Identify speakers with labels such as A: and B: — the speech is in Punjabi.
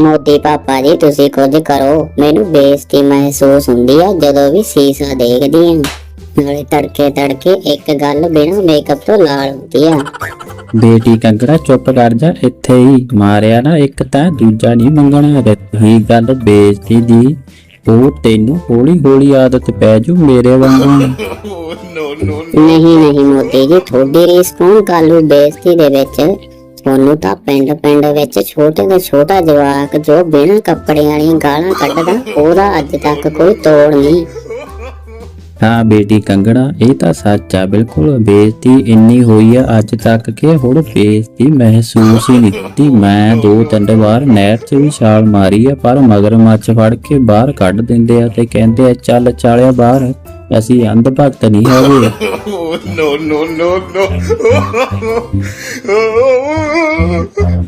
A: ਮੋਦੀ ਪਾਪਾ ਜੀ ਤੁਸੀਂ ਕੁਝ ਕਰੋ। ਮੈਨੂੰ ਬੇਇੱਜ਼ਤੀ ਮਹਿਸੂਸ ਹੁੰਦੀ ਆ ਜਦੋਂ ਵੀ ਸੀਸਾ ਦੇਖਦੀ ਆ ਨਾਲੇ ਤੜਕੇ ਤੜਕੇ ਇੱਕ ਗੱਲ ਬਿਨਾਂ ਮੇਕਅਪ ਤੋਂ ਲਾਲ ਹੁੰਦੀ ਆ।
B: ਬੇਟੀ ਕੰਗੜਾ ਚੁੱਪ ਕਰ ਜਾ ਇੱਥੇ ਹੀ। ਮਾਰਿਆ ਨਾ ਇੱਕ ਤਾਂ ਦੂਜਾ ਨਹੀਂ ਮੰਗਣਾ। ਰਹੀ ਗੱਲ ਬੇਇੱਜ਼ਤੀ ਦੀ ਉਹ ਤੈਨੂੰ ਹੌਲੀ ਹੌਲੀ ਆਦਤ ਪੈ ਜੂ ਮੇਰੇ ਵਾਂਗੂ।
A: ਨਹੀਂ ਨਹੀਂ ਮੋਦੀ ਜੀ ਤੁਹਾਡੀ ਰੀਸ ਕੌਣ ਕਾਲੂ ਬੇਇੱਜ਼ਤੀ ਦੇ ਵਿੱਚ ਤੁਹਾਨੂੰ ਤਾਂ ਪਿੰਡ ਪਿੰਡ ਵਿੱਚ ਛੋਟੇ ਤੋਂ ਛੋਟਾ ਜਵਾਕ ਜੋ ਬਿਨਾਂ ਕੱਪੜੇ ਵਾਲੀਆਂ ਗਾਲਾਂ ਕੱਢਦਾ, ਉਹਦਾ ਅੱਜ ਤੱਕ ਕੋਈ ਤੋੜ ਨਹੀਂ।
B: ਹਾਂ ਬੇਟੀ ਕੰਗੜਾ ਇਹ ਤਾਂ ਸੱਚ ਆ, ਬਿਲਕੁਲ ਬੇਇੱਜ਼ਤੀ ਇੰਨੀ ਹੋਈ ਆ, ਅੱਜ ਤੱਕ ਕਿ ਹੁਣ ਬੇਇੱਜ਼ਤੀ ਮਹਿਸੂਸ ਹੀ ਨਹੀਂ ਕੀਤੀ। ਮੈਂ ਦੋ ਤਿੰਨ ਵਾਰ ਨਹਿਰ 'ਚ ਵੀ ਛਾਲ ਮਾਰੀ ਆ, ਪਰ ਮਗਰਮੱਛ ਫੜ ਕੇ ਬਾਹਰ ਕੱਢ ਦਿੰਦੇ ਆ ਤੇ ਕਹਿੰਦੇ ਆ, ਚੱਲ ਚਾਲਿਆ ਬਾਹਰ। ਅਸੀਂ ਅੰਧ ਭਗਤ
C: no, no.